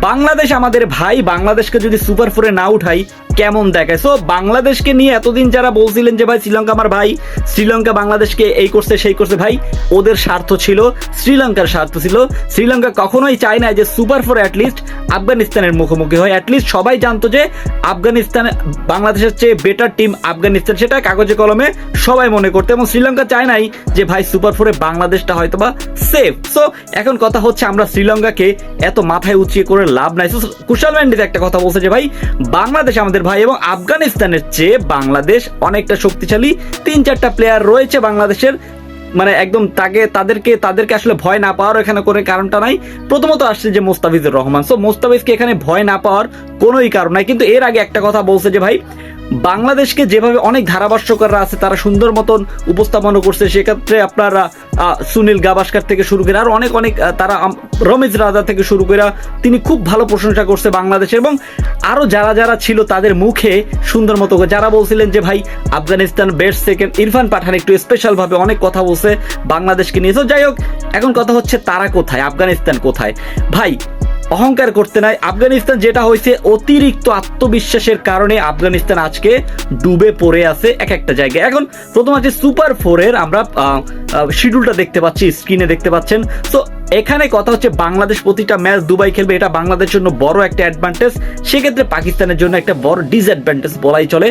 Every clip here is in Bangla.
বাংলাদেশ আমাদের ভাই বাংলাদেশকে যদি সুপার ফোরে না উঠাই কেমন দেখায়? সো বাংলাদেশকে নিয়ে এতদিন যারা বলছিলেন যে ভাই শ্রীলঙ্কা আমার ভাই শ্রীলঙ্কা বাংলাদেশকে এই করছে সেই করছে। ভাই ওদের স্বার্থ ছিল শ্রীলঙ্কার স্বার্থ ছিল। শ্রীলঙ্কা কখনোই চায় না যে সুপার ফোর অ্যাটলিস্ট আফগানিস্তানের মুখোমুখি হয়। অ্যাটলিস্ট সবাই জানতো যে আফগানিস্তান বাংলাদেশের চেয়ে বেটার টিম আফগানিস্তান সেটা কাগজে কলমে সবাই মনে করতো এবং শ্রীলঙ্কা চায় নাই যে ভাই সুপার ফোরে বাংলাদেশটা হয়তো বা সেফ সো এখন কথা হচ্ছে আমরা শ্রীলঙ্কাকে এত মাথায় উঁচিয়ে করে লাভ নাই। So, কুশাল ম্যান্ডিস একটা কথা বলছে যে ভাই বাংলাদেশ আমাদের ভাই এবং আফগানিস্তানের চেয়ে বাংলাদেশ অনেকটা শক্তিশালী। তিন, চারটা প্লেয়ার রয়েছে বাংলাদেশের। মানে একদম তাকে, তাদেরকে তাদেরকে আসলে ভয় না পাওয়ার এখানে করে কারণটা নাই। প্রথমত আসছে যে মোস্তাফিজুর রহমান। সো মোস্তাফিজকে এখানে ভয় না পাওয়ার কোনোই কারণ নাই। কিন্তু এর আগে একটা কথা বলছে যে ভাই বাংলাদেশকে যেভাবে অনেক ধারাভাষ্যকাররা আছে, তারা সুন্দর মতন উপস্থাপনা করছে। সেক্ষেত্রে আপনার সুনীল গাভাস্কার থেকে শুরু করে আর অনেক অনেক তারা রমেশ রাজা থেকে শুরু করে তিনি খুব ভালো প্রশংসা করছে বাংলাদেশের এবং আরও যারা যারা ছিল তাদের মুখে সুন্দর মতো যারা বলছিলেন যে, ভাই, আফগানিস্তান বেস্ট সেকেন্ড ইরফান পাঠান একটু স্পেশালভাবে অনেক কথা বলছে বাংলাদেশকে নিয়ে। তো যাই হোক, এখন কথা হচ্ছে তারা কোথায়, আফগানিস্তান কোথায়? ভাই অহংকার করতে নাই। আফগানিস্তান যেটা হয়েছে অতিরিক্ত আত্মবিশ্বাসের কারণে আফগানিস্তান আজকে ডুবে পড়ে আছে এক একটা জায়গায়। এখন প্রথম আছে সুপার ফোরের, আমরা শিডিউলটা দেখতে পাচ্ছি স্ক্রিনে দেখতে পাচ্ছেন। তো এখানে কথা হচ্ছে বাংলাদেশ প্রতিটা ম্যাচ দুবাই খেলবে, এটা বাংলাদেশের জন্য বড় একটা অ্যাডভান্টেজ সেক্ষেত্রে পাকিস্তানের জন্য একটা বড় ডিসঅ্যাডভান্টেজ বলাই চলে।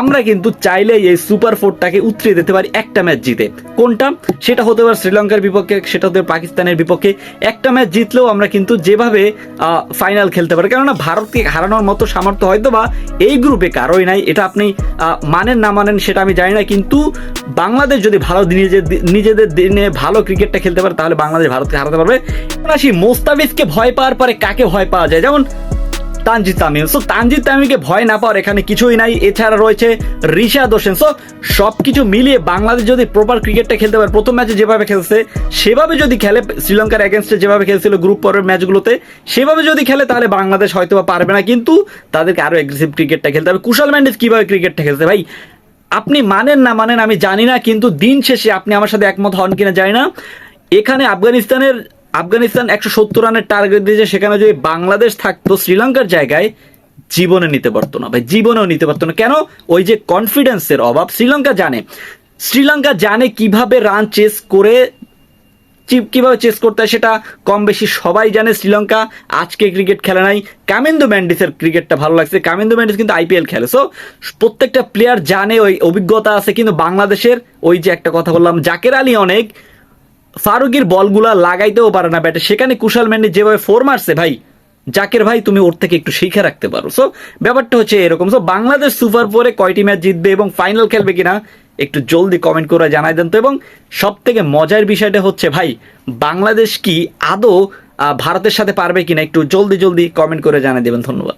আমরা কিন্তু চাইলে এই সুপার ফোরটাকে উতরিয়ে দিতে পারি একটা ম্যাচ জিতে। কোনটা? সেটা হতে পারে শ্রীলঙ্কার বিপক্ষে, সেটা হতে পারে পাকিস্তানের বিপক্ষে। একটা ম্যাচ জিতলেও আমরা কিন্তু যেভাবে ফাইনাল খেলতে পারি। কেননা ভারতকে হারানোর মতো সামর্থ্য হয়তো বা এই গ্রুপে কারোই নাই। এটা আপনি মানেন না মানেন সেটা আমি জানি না। কিন্তু বাংলাদেশ যদি ভালো নিজেদের নিজেদের দিনে ভালো ক্রিকেটটা খেলতে পারে, তাহলে বাংলাদেশ ভারতকে হারাতে পারবে আসি, মোস্তাফিজকে ভয় পাওয়ার পরে কাকে ভয় পাওয়া যায়? যেমন তানজিদ তামিম। সো তানজিদ তামিমকে ভয় না পাওয়ার এখানে কিছুই নাই। এছাড়া রয়েছে রিশাদ হোসেন। সো সবকিছু মিলিয়ে বাংলাদেশ যদি প্রপার ক্রিকেটটা খেলতে পারে, প্রথম ম্যাচে যেভাবে খেলছে, সেভাবে যদি খেলে, শ্রীলঙ্কার এগেনস্টে যেভাবে খেলছিল গ্রুপ পর্বের ম্যাচগুলোতে সেভাবে যদি খেলে, তাহলে বাংলাদেশ হয়তো বা পারবে না। কিন্তু তাদেরকে আরও এগ্রেসিভ ক্রিকেটটা খেলতে হবে। কুশাল ম্যান্ডিস কীভাবে ক্রিকেটটা খেলছে? ভাই, আপনি মানেন না, মানেন, আমি জানি না, কিন্তু দিন শেষে আপনি আমার সাথে একমত হন কিনা জানি না। এখানে আফগানিস্তানের আফগানিস্তান একশো সত্তর রানের টার্গেট দিয়েছে, সেখানে যদি বাংলাদেশ থাকতো শ্রীলঙ্কার জায়গায় জীবনে নিতে পারতো না। ভাই, জীবনেও নিতে পারতো না। কেন? ওই যে কনফিডেন্সের অভাব, শ্রীলঙ্কা জানে। শ্রীলঙ্কা জানে কীভাবে রান চেস করে কীভাবে চেস করতে হয় সেটা কম বেশি সবাই জানে। শ্রীলঙ্কা আজকে ক্রিকেট খেলে নাই। কামিন্দু ম্যান্ডিসের ক্রিকেটটা ভালো লাগছে। কামিন্দু ম্যান্ডিস কিন্তু আইপিএল খেলে। সো প্রত্যেকটা প্লেয়ার জানে, ওই অভিজ্ঞতা আছে, কিন্তু বাংলাদেশের, ওই যে একটা কথা বললাম, জাকের আলী অনেক ফারুকের বলগুলা লাগাইতেও পারে না ব্যাটে সেখানে কুশাল ম্যান্ডি যেভাবে ফোর মারছে, ভাই, জাকের ভাই, তুমি ওর থেকে একটু শিখে রাখতে পারো। সো ব্যাপারটা হচ্ছে এরকম। সো বাংলাদেশ সুপার ফোরে কয়টি ম্যাচ জিতবে এবং ফাইনাল খেলবে কিনা, একটু জলদি কমেন্ট করে জানাই দেন তো। এবং সব থেকে মজার বিষয়টা হচ্ছে, ভাই, বাংলাদেশ কি আদৌ ভারতের সাথে পারবে কিনা, একটু জলদি জলদি কমেন্ট করে জানাই দেবেন। ধন্যবাদ।